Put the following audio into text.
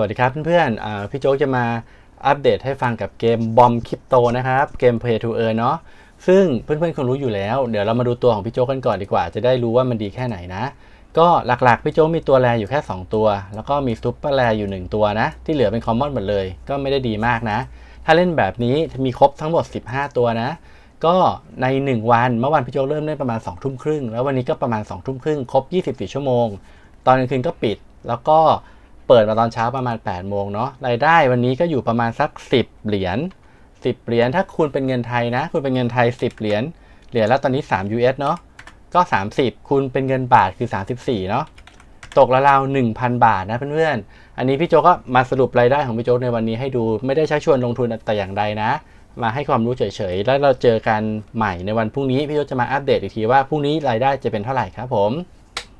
วัสดีครับเพื่อนๆพี่โจ๊กจะมาอัปเดตให้ฟังกับเกมบอมคริปโตนะครับ เกม Play to Earn เนาะซึ่งเพื่อนๆคงรู้อยู่แล้ว เดี๋ยวเรามาดูตัวของพี่โจ๊กกันก่อนดีกว่า จะได้รู้ว่ามันดีแค่ไหนนะ ก็หลักๆ พี่โจ๊กมีตัวแรอยู่แค่ 2 ตัว แล้วก็มีซุปเปอร์แรอยู่ 1 ตัวนะ ที่เหลือเป็นคอมมอนหมดเลย ก็ไม่ได้ดีมากนะ ถ้าเล่นแบบนี้มีครบทั้งหมด 15 ตัวนะ ก็ใน 1 วันเมื่อวานพี่โจ๊กเริ่มเล่นประมาณ2ทุ่มครึ่งแล้ววันนี้ก็ประมาณ2ทุ่มครึ่งครบ 24 ชั่วโมง ตอนกลางคืนก็ปิดแล้วก็ เปิดมาตอนเช้าประมาณ 8 โมงเนาะรายได้วันนี้ก็อยู่ประมาณสัก 10 เหรียญ10 เหรียญถ้าคุณเป็นเงินไทยนะ คุณเป็นเงินไทย 10 เหรียญเหรียญละตอนนี้ 3 US เนาะก็ 30 คุณเป็นเงินบาทคือ 34 เนาะตกละราว1,000 บาทนะเพื่อนๆ อันนี้พี่โจก็มาสรุปรายได้ของพี่โจในวันนี้ให้ดูไม่ได้ชักชวนลงทุนแต่อย่างใดนะ มาให้ความรู้เฉยๆ แล้วเราเจอกันใหม่ในวันพรุ่งนี้ พี่โจจะมาอัปเดตอีกทีว่าพรุ่งนี้รายได้จะเป็นเท่าไหร่ครับผม